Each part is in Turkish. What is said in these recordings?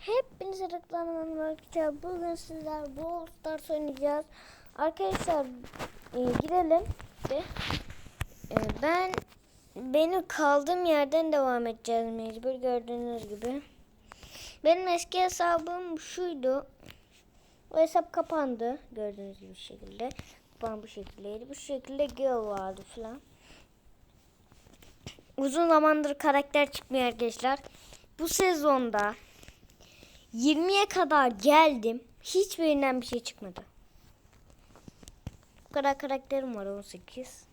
Hepinize reklamlarım arkadaşlar. Bugün sizler Brawl Stars oynayacağız. Arkadaşlar e, girelim de. E, ben benim kaldığım yerden devam edeceğiz mecbur gördüğünüz gibi. Benim eski hesabım şuydu. O hesap kapandı gördüğünüz gibi şekilde. Kapan bu şekildeydi. Bu şekilde Gale vardı falan. Uzun zamandır karakter çıkmıyor arkadaşlar. Bu sezonda 20'ye kadar geldim. Hiçbirinden bir şey çıkmadı. Bu kadar karakterim var 18.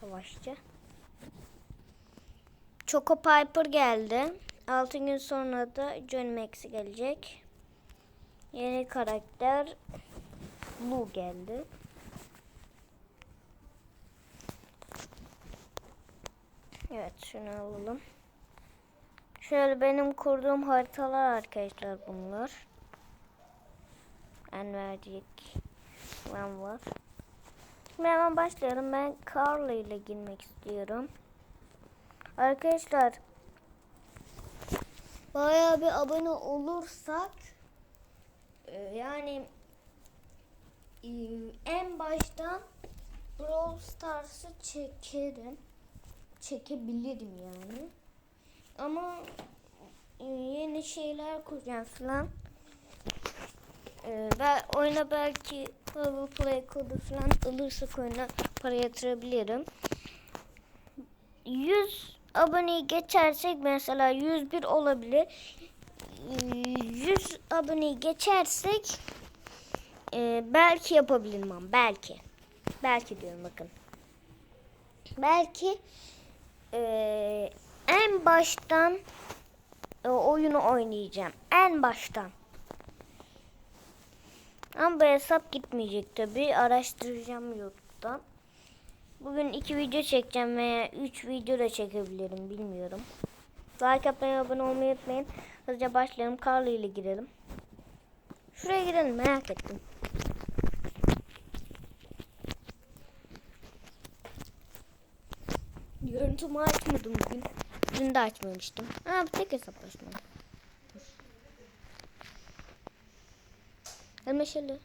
Savaşçı. Choco Piper geldi. 6 gün sonra da John Max gelecek. Yeni karakter Blue geldi. Evet şunu alalım. Şöyle benim kurduğum haritalar arkadaşlar bunlar. Envercik falan var. Şimdi hemen başlayalım. Ben Carla ile girmek istiyorum. Arkadaşlar bayağı bir abone olursak e, yani e, en baştan Brawl Stars'ı çekerim. Çekebilirim yani. Ama e, yeni şeyler kuracağım falan. E, ben oyuna belki Google Play kodu falan alırsak oyuna para yatırabilirim. 100 aboneyi geçersek mesela 101 olabilir. E, 100 aboneyi geçersek e, belki yapabilirim ama belki. Belki diyorum bakın. Belki e, en baştan e, oyunu oynayacağım. En baştan. Ama bu hesap gitmeyecek tabi. Araştıracağım YouTube'dan. Bugün iki video çekeceğim veya üç video da çekebilirim bilmiyorum. Like yapmayı, abone olmayı unutmayın. Hızlıca başlayalım. Carly ile girelim. Şuraya girelim merak ettim. Görüntümü açmadım bugün. Dün de açmamıştım. Ha bu tek hesaplaşma. Elmeşeli.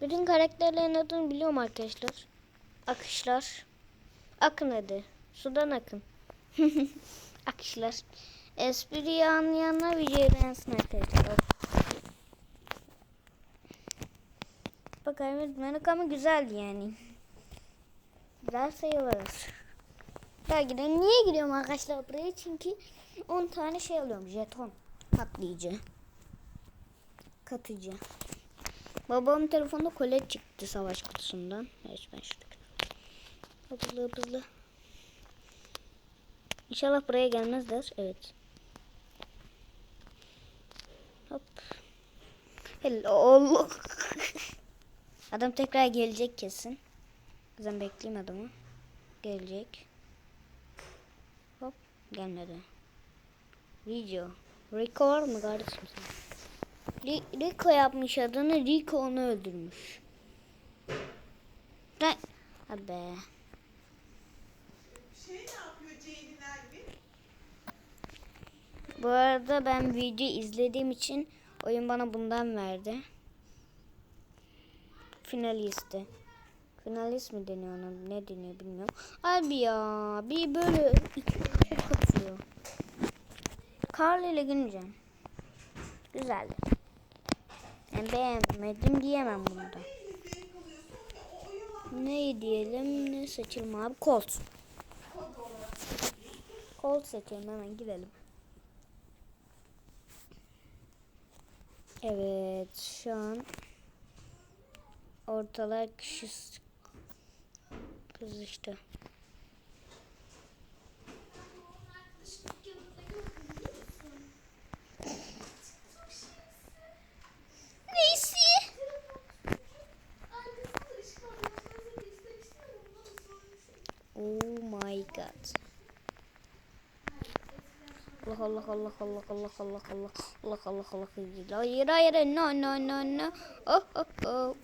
Bütün karakterlerin adını biliyorum arkadaşlar. Akışlar. Akın hadi. Sudan akın. Akışlar. Espriyi anlayanlar videoyu beğensin arkadaşlar. Bak Ahmet Melik ama güzeldi yani. Güzel sayılır. Ben gidiyorum. Niye gidiyorum arkadaşlar buraya? Çünkü 10 tane şey alıyorum. Jeton. Patlayıcı. Katıcı. Babamın telefonunda kolet çıktı savaş kutusundan. Evet ben şurada. Hızlı hızlı. İnşallah buraya gelmezler. Evet. Hop. Hello. Adam tekrar gelecek kesin. Kızım bekleyeyim adamı. Gelecek. Gelmedi. Video. Rico var mı kardeşim sen? Ri- Rico yapmış adını. Rico onu öldürmüş. Abi. Şey ne Elvin? Bu arada ben video izlediğim için oyun bana bundan verdi. Finalisti. Finalist mi deniyor ona? Ne deniyor bilmiyorum. Abi ya bir böyle iki şey katıyor. Carl ile gireceğim. Güzeldi. Ben beğenmedim diyemem bunda. Ne diyelim ne seçelim abi? Colt. Colt seçelim hemen gidelim. Evet şu an ortalar kişi kızıştı. Neyse. Oh my god. Allah Allah Allah Allah Allah Allah Allah Allah Allah Allah Hayır hayır no no no no Oh oh oh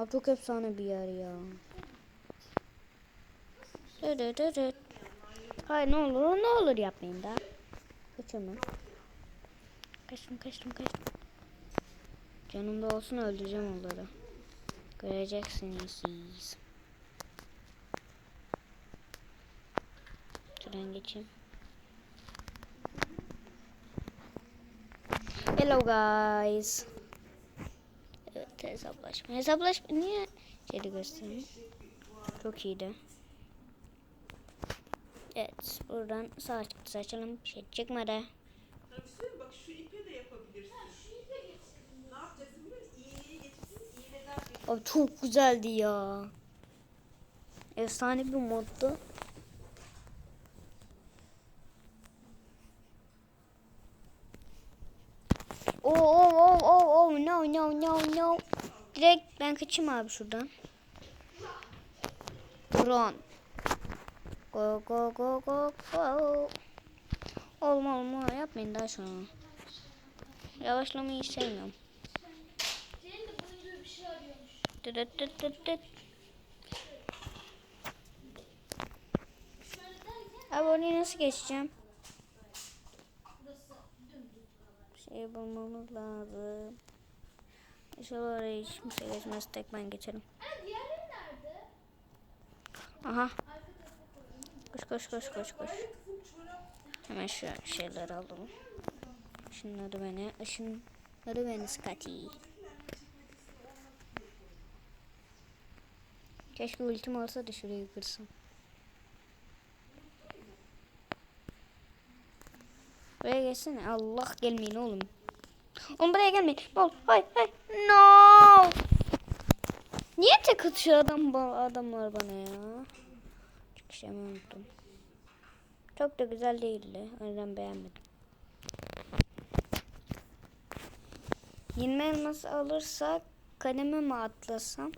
Abi çok efsane bir yer ya. Dırırırır. Hayır ne olur ne olur yapmayın da. Kaçın Kaçtım kaçtım kaçtım. Canımda olsun öldüreceğim onları. Göreceksiniz siz. Şuradan geçeyim. Hello guys. Evet hesaplaşma. Hesaplaşma niye şeyde göstereyim? Çok iyiydi. Evet buradan sağ çıktı açalım. Bir şey çıkmadı. Şey bak şu ipe de yapabilirsin. Ne musun? İğneyi getirsin, iğneden Abi çok güzeldi ya. Efsane bir moddu. Oh oh oh oh oh no no no no. Ben kaçayım abi şuradan. Run. Go go go go go. Olma olma yapmayın daha sonra. Yavaşlamayı sevmiyorum. Dıt dıt dıt dıt dıt. Abi oraya nasıl geçeceğim? Şey bulmamız lazım. İnşallah oraya hiç kimse geçmez. Tek ben geçerim. Aha. Koş koş koş koş koş. Hemen şu şeyleri alalım. Işınları beni. Işınları beni Scotty. Keşke ultim olsa da şurayı kırsın. Buraya geçsene. Allah gelmeyin oğlum. Oğlum buraya gelmeyin. Ne olur. Hayır hayır. No. Niye tek atıyor adam, adamlar bana ya? Çıkışımı unuttum. Çok da güzel değildi. O yüzden beğenmedim. 20 elmas alırsak kademe mi atlasam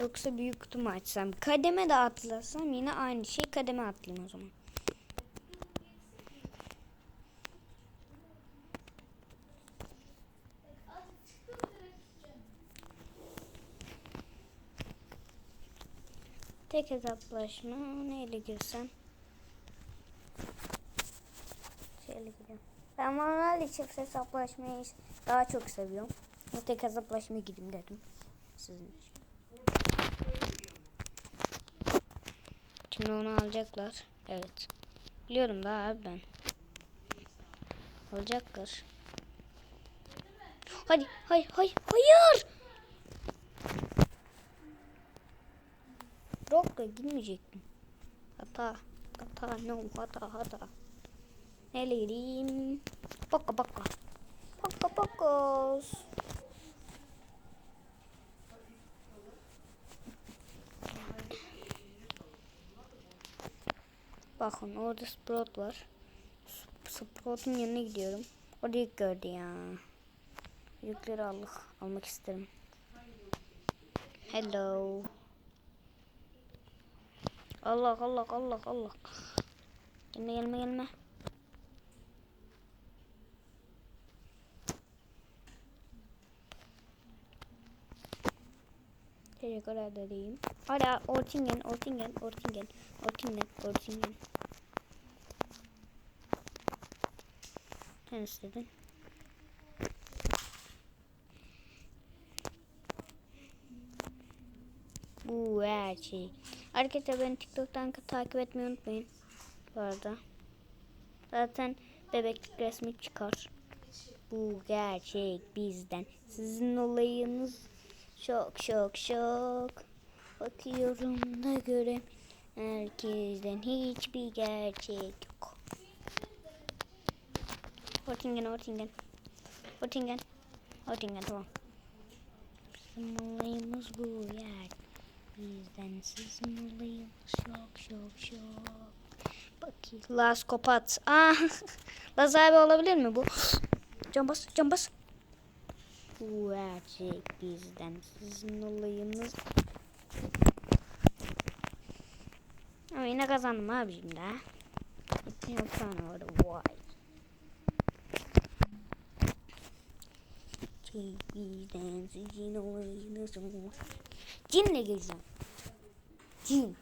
yoksa büyük kutu mu açsam? Kademe de atlasam yine aynı şey. Kademe atlayayım o zaman. Tek hesaplaşma neyle girsem? Şöyle gidiyorum. Ben normalde çift hesaplaşmayı daha çok seviyorum. Ama tek hesaplaşma gideyim dedim. Sizin için. Şimdi onu alacaklar. Evet. Biliyorum daha abi ben. Alacaklar. Hadi, hayır, hayır, hayır. Rokka girmeyecektim. Hata. Hata no hata hata. Nereye gideyim? Baka baka. Baka bakos. Bakın orada Sprout var. Sp- Sprout'un yanına gidiyorum. Orada yük gördü ya. Yükleri aldık. Almak isterim. Hello. Allah Allah Allah Allah. Gelme gelme gelme. Teşekkür ederim. Hala Ortingen, Ortingen, Ortingen, Ortingen, Ortingen. Sen istedin. Bu her şey. Arkadaşlar beni TikTok'tan takip etmeyi unutmayın. Bu arada. Zaten bebeklik resmi çıkar. Bu gerçek bizden. Sizin olayınız şok şok şok. Bakıyorum da göre herkesten hiçbir gerçek yok. Ortingen, Ortingen. Ortingen. Ortingen tamam. Bizim olayımız bu yer. Bizden sizin şok şok şok. Bakayım. Las kopat. Ah. Laz abi olabilir mi bu? Can bas, can bas. Bu gerçek bizden sizin. Ama yine kazandım abicim de. Yok sana orada vay. Bizden sizin olayınız. Cinle geleceğim. Cin.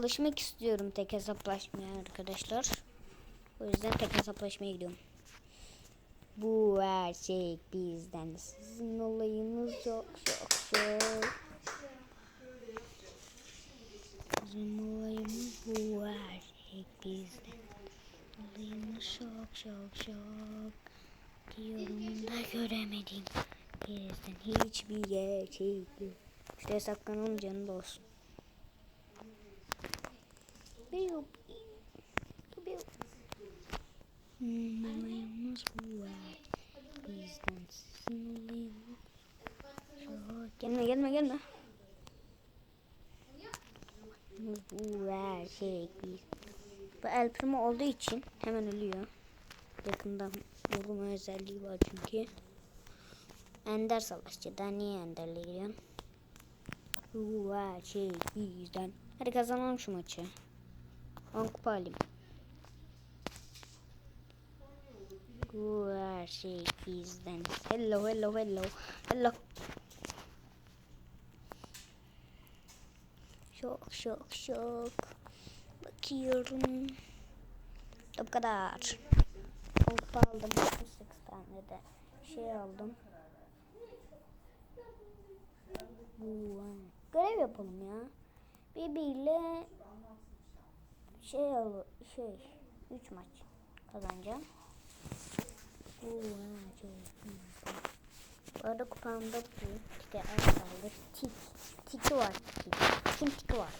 alışmak istiyorum tek hesaplaşmaya arkadaşlar. O yüzden tek hesaplaşmaya gidiyorum. Bu her şey bizden. Sizin olayınız çok çok çok. Bizim olayımız bu her şey bizden. Olayımız çok çok çok. Diyorum da göremedim. Bizden hiçbir gerçek yok. İşte saklanalım canım da olsun. Hmm, Olayımız bu her bizden. Sizin olayınız çok. Gelme gelme gelme. Bu her şey. Bu El olduğu için hemen ölüyor. Yakından vurma özelliği var çünkü. Ender savaşçı. Daha niye Ender'le giriyorsun? Bu her şey bizden. Hadi kazanalım şu maçı. 10 kupa alayım. Her şey bizden. Hello hello hello. Hello. Şok şok şok. Bakıyorum. Bu kadar. Kupa aldım. 68 tane de şey aldım. Bu görev yapalım ya. Bibi ile şey şey 3 maç kazanacağım. Şey. Bu arada kupamda bu. İşte az kaldı. Tik. Tiki var. Tiki. Kim tiki var?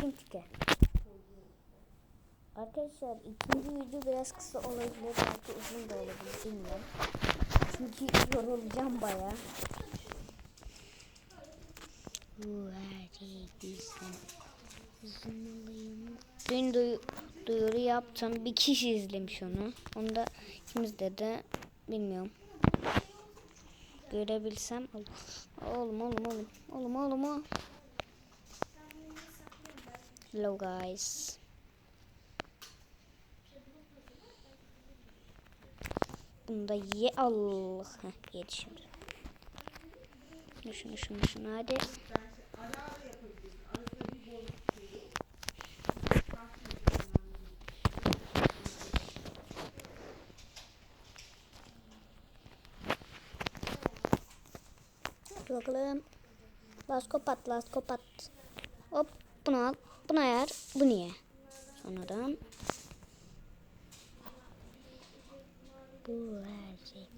Kim tiki? Arkadaşlar ikinci video biraz kısa olabilir. Belki uzun da olabilir. Bilmiyorum. Çünkü yorulacağım baya. Dün duy- duyuru yaptım. Bir kişi izlemiş onu. Onu da kim izledi bilmiyorum. Görebilsem. Oğlum oğlum oğlum. Oğlum oğlum oğlum. Hello guys. Bunu da ye Allah. Heh, yedi şimdi. Şunu şunu şunu şunu hadi. Hadi bakalım. Laskopat, laskopat. Hop bunu al. Bunu ayar. Bu niye? Sonradan. Bu her şey.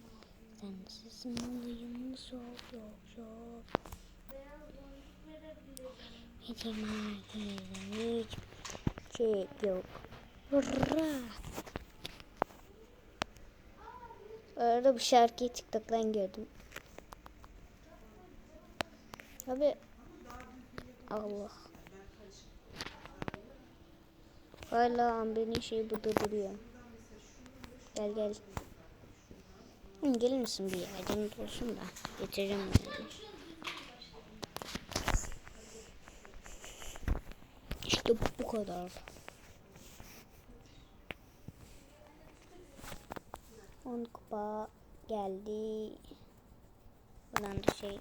Sensiz olayım çok yok çok. Hiç herkesten hiç şey yok. Hurra. Arada bu şarkıyı TikTok'tan gördüm. Abi Allah. Hala Amber'in şeyi burada duruyor. Gel gel. Gelir misin bir yardım olsun da getireceğim yani. İşte bu kadar. On kupa geldi. Buradan da şey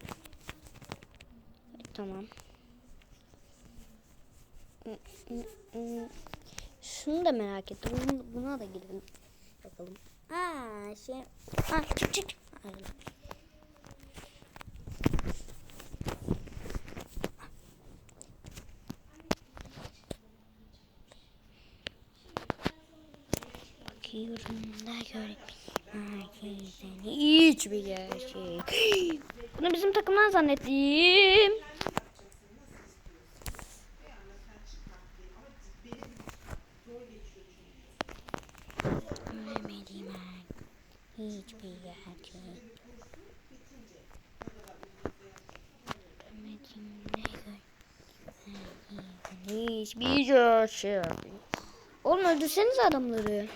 Tamam. Şunu da merak ettim. Buna da girelim. Bakalım. Aa şey. Aa çık çık. Bakıyorum da göremiyorum. Herkesten hiçbir gerçek. Bunu bizim takımdan zannettim. Ben. Hiçbir ne gör. Hiçbir gerçek. Oğlum öldürseniz adamları.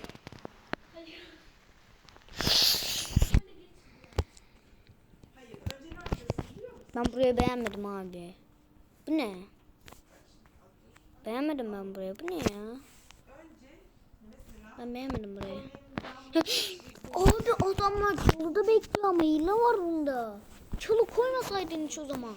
Ben burayı beğenmedim abi. Bu ne? Beğenmedim ben burayı. Bu ne ya? Ben beğenmedim burayı. Abi adamlar çalıda bekliyor ama hile var bunda. Çalı koymasaydın hiç o zaman.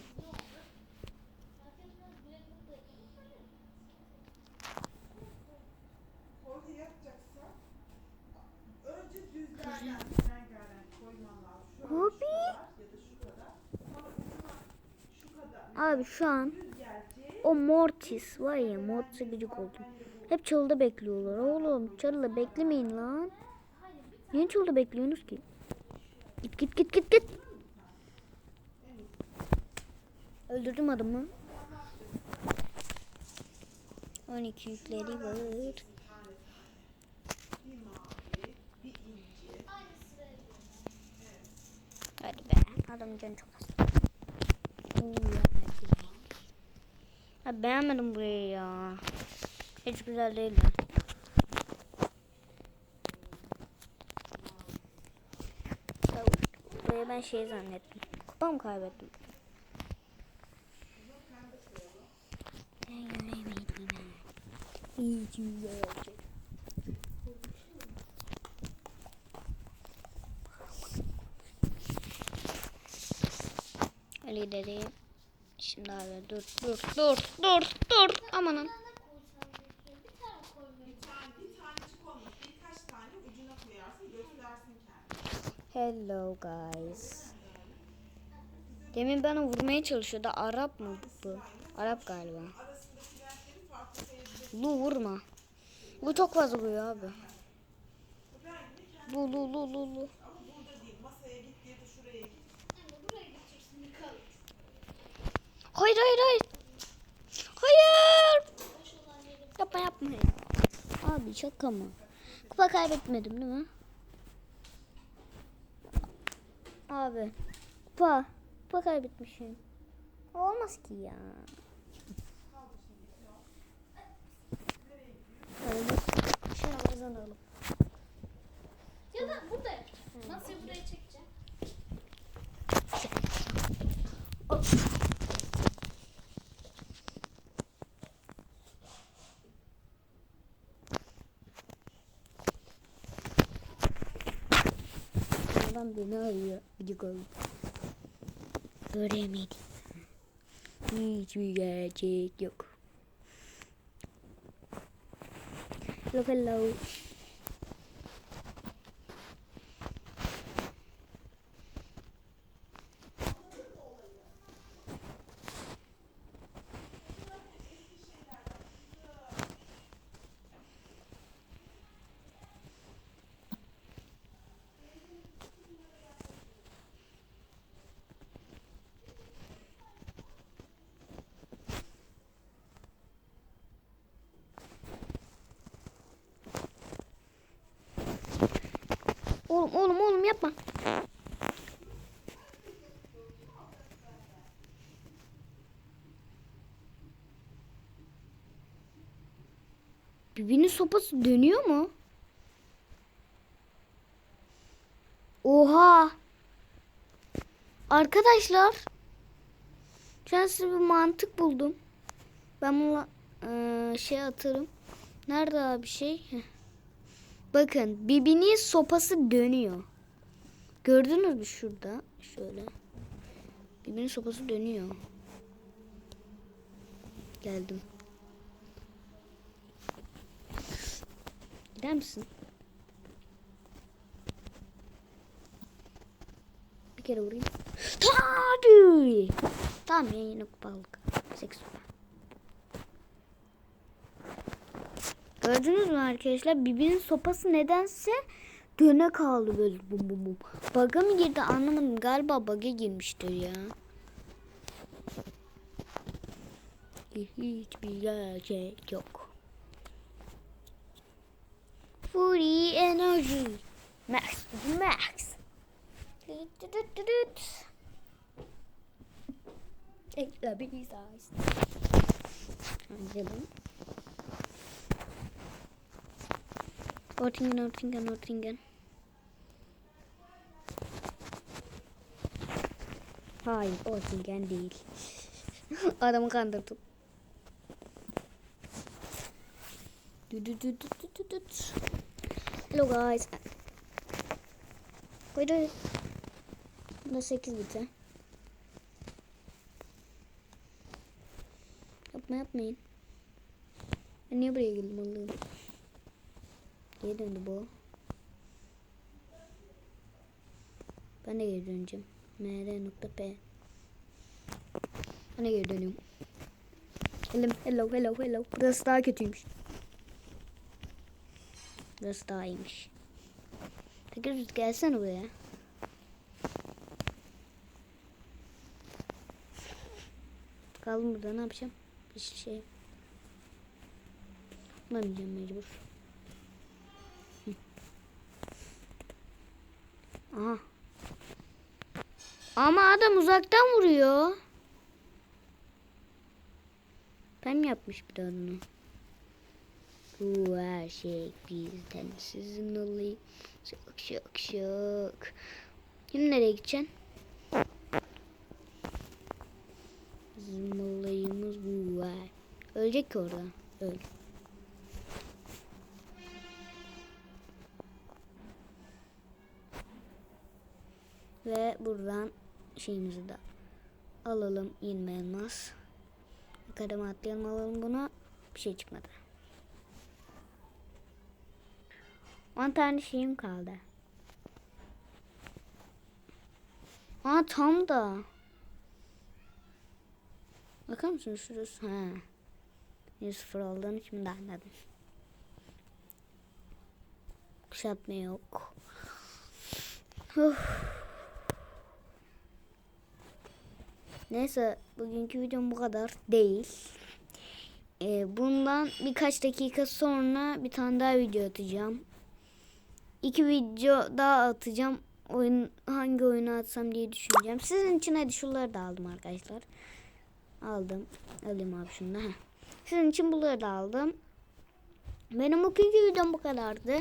Abi. Abi şu an o Mortis var ya Mortis'e gıcık oldum. Hep çalıda bekliyorlar oğlum. Çalıda beklemeyin lan. Niye çalıda bekliyorsunuz ki? Git git git git git. Öldürdüm adamı. 12 yükleri var. Hadi be. Adam canı çok az. Ya. Beğenmedim burayı ya. Hiç güzel değil. Ben şey zannettim. Kupa mı kaybettim? İyi ki güzel dedim. Şimdi abi dur dur dur dur dur amanın. ne koysam peki? Bir tane koymayı. Bir tane, bir tanecik olmaz. Birkaç tane ucuna koyarsın, göstersin kendini. Hello guys. Demin bana vurmaya çalışıyordu. Arap mı bu? Arap galiba. Lu vurma. Bu çok fazla vuruyor abi. Kendi Lu lu lu lu. Hayır hayır hayır. Hayır. Yapma yapma ya. Abi şaka mı? Kupa kaybetmedim değil mi? Abi. Kupa. Kupa kaybetmişim. Olmaz ki ya. Şuna kazanalım. Ya da burada yap. Masayı buraya çekeceğim. Adam beni arıyor. Gıcık oldum. Göremedim. Hiçbir gerçek yok. Hello hello. Oğlum oğlum oğlum yapma. Birbirinin sopası dönüyor mu? Oha. Arkadaşlar. Şu size bir mantık buldum. Ben bununla eee, şey atarım. Nerede abi şey? Heh. Bakın Bibi'nin sopası dönüyor. Gördünüz mü şurada? Şöyle. Bibi'nin sopası dönüyor. Geldim. Gider misin? Bir kere vurayım. Tabii. Tamam ya yine kupalık. Seks kupa. Gördünüz mü arkadaşlar? Birbirinin sopası nedense döne kaldı böyle bum bum bum. Bug'a mı girdi anlamadım. Galiba bug'a girmiştir ya. Hiçbir gerçek yok. Fury enerji. Max. Max. Düt. Ekle bir size. Canım. Ortingen, Ortingen, Ortingen. Hayır, Ortingen değil. Adamı kandırdım. Hello guys. Koydu. Bunda 8 bite. Yapma yapmayın. Ben niye buraya geldim Allah'ım? Geri döndü bu. Ben de geri döneceğim. mr.p Ona geri dönüyorum. Hello, hello, hello, hello. Burası daha kötüymüş. Burası daha iyiymiş. Peki gelsene buraya. Kaldım burada ne yapacağım? Bir şey. Bulamayacağım mecbur. Aha. Ama adam uzaktan vuruyor. Pem yapmış bir de onu. Bu her şey bizden sizin olayım. Şok şok şok. Şimdi nereye gideceksin? Bizim olayımız bu. Ölecek ki orada. Öl. Ve buradan şeyimizi de alalım. İnme elmas. Yukarı atlayalım alalım bunu. Bir şey çıkmadı. 10 tane şeyim kaldı. Aa tam da. Bakar mısın şurası? Ha. 100 olduğunu şimdi anladım. Kuşatma yok. Uf. Neyse bugünkü videom bu kadar değil. Ee, bundan birkaç dakika sonra bir tane daha video atacağım. İki video daha atacağım. Oyun hangi oyunu atsam diye düşüneceğim. Sizin için hadi şunları da aldım arkadaşlar. Aldım. Alayım abi şunu da. Sizin için bunları da aldım. Benim bugünkü videom bu kadardı.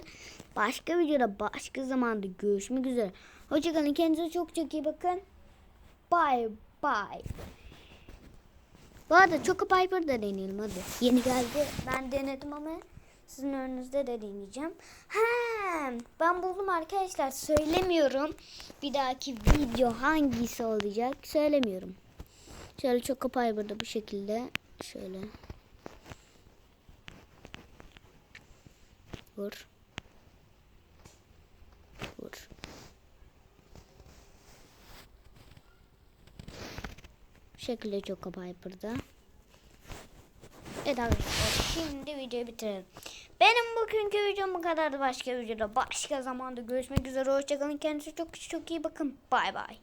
Başka videoda başka zamanda görüşmek üzere. Hoşçakalın. Kendinize çok çok iyi bakın. Bye bye. Bu arada Choco Piper da deneyelim hadi. Yeni geldi. Ben denedim ama sizin önünüzde de deneyeceğim. He, ben buldum arkadaşlar. Söylemiyorum. Bir dahaki video hangisi olacak söylemiyorum. Şöyle Choco Piper'da bu şekilde. Şöyle. Vur. Vur. Şekilde Choco Piper'da. Evet arkadaşlar şimdi videoyu bitirelim. Benim bugünkü videom bu kadardı. Başka videoda başka zamanda görüşmek üzere. Hoşçakalın. Kendinize çok çok iyi bakın. Bay bay.